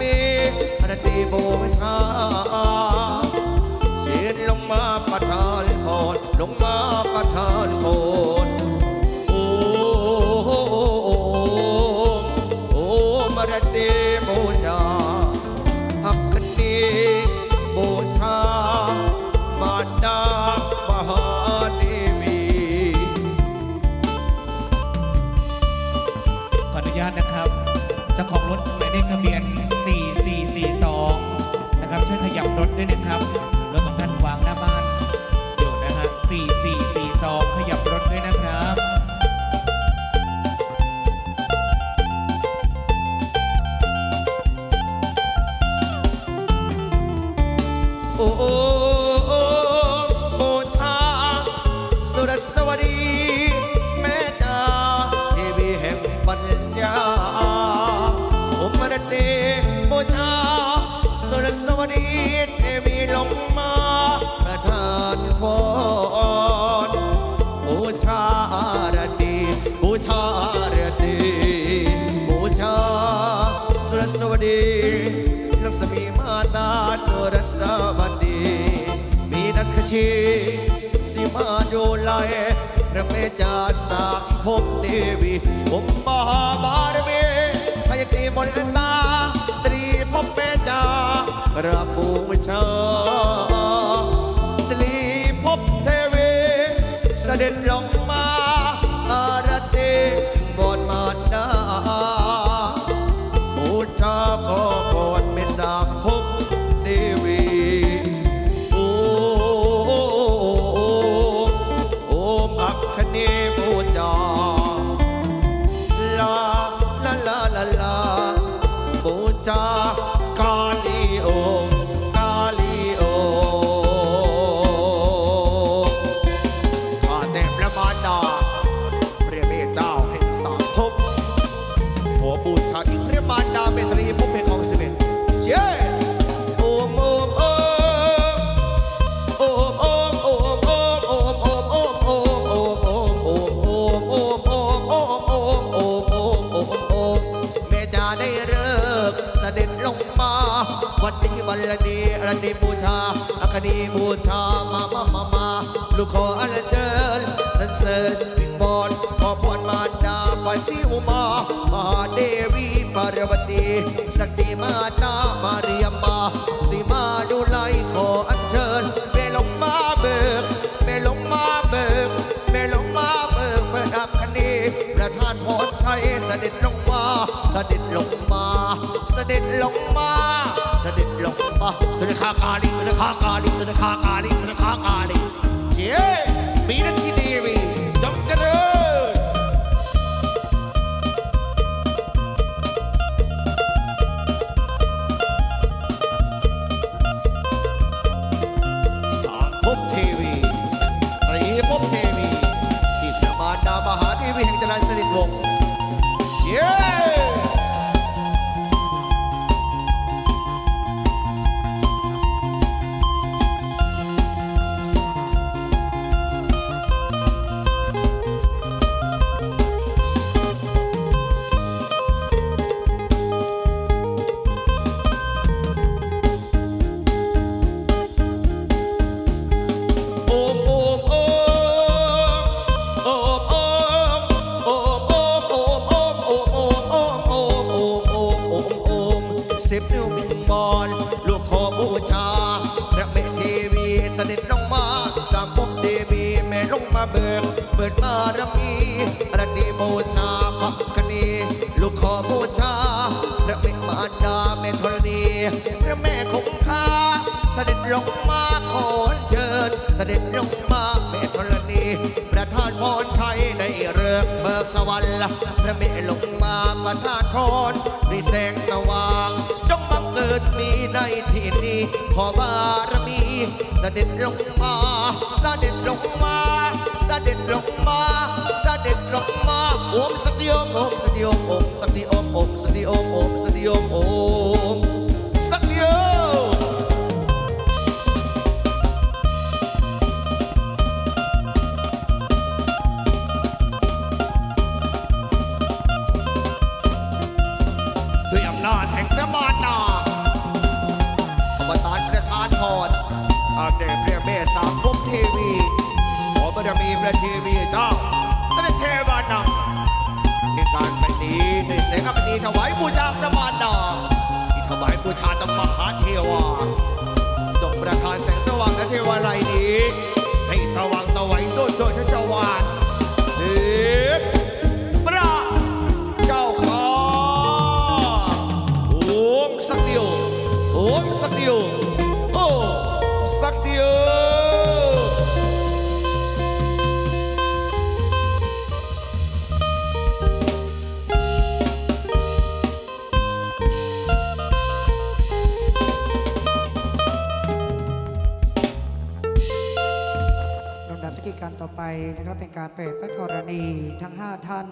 มีระดีบูชาเชิญลงมาประทานพรลงมาประทานพรโอ้โอ้โอ้มรดีบูชาอักคณีบูชามาดามหาเดีวีขออนุญาตนะครับ เจ้าของรถหมายเลขทะเบียน 4442 นะครับ ช่วยขยับรถด้วยนะครับ รถของท่านวางหน้าบ้านอยู่นะฮะ4442 ขยับรถด้วยนะครับานสุรสวัสดี มีนัดขชีสิมาดูไลพระเมจาสังคมเดวีผมมหาบารมีพยตีมนตา ตรีพบเมจากระบู ได้เลิกเสด็จลงมา วันนี้วันละนี้รันนีบูชาอัคนีบูชามามามามาลูกขออัญเชิญสันเสริญวิงบอนขอพรมารดาฝ่ายสิวมา มหาเดวีปารวตีสกติมาตามาเรียมา ด็จลงมาเสด็จลงมาเสด็จลงมาเสด็จลงมาธนาคากาลีธนาคากาลีธนาคากาลีธนาคากาลีเจ้มีนักชีดีวี Yeah! เบิกเปิดมารมีระดีบูชาพักคณีลูกขอบูชาพระเมตมารดาแม่ธรณีพระแม่คงคาเสด็จลงมาขอเชิญเสด็จลงมา มธรณีประทานพรชัยในเรืองเบิกสวรรค์พระเมตลงมาประทานพรมีแสงสว่าง จงบังเกิดมีในที่นี้ขอบารมีเสด็จลงมาเสด็จลงมาเสด็จลงมาเสด็จลงมาโอมสติโอมโอมสติโอม ด้วยอำนาจแห่งพระมาอวตประธานพรอาเดพระเมสามภพเทวีขอบารมีพระเทวีเจ้าเสด็จเทวานำในการเป็นนี้ในเสกคณีถวายบูชาพระมารดาที่ถวายบูชาตมหาเทวาจงประทานแสงสว่างและเทวาลัยนี้ ให้สว่างสวัยสุดโดยชวานเด็ด นะครับเป็นการเปิดพระธรณีทั้ง 5 ท่าน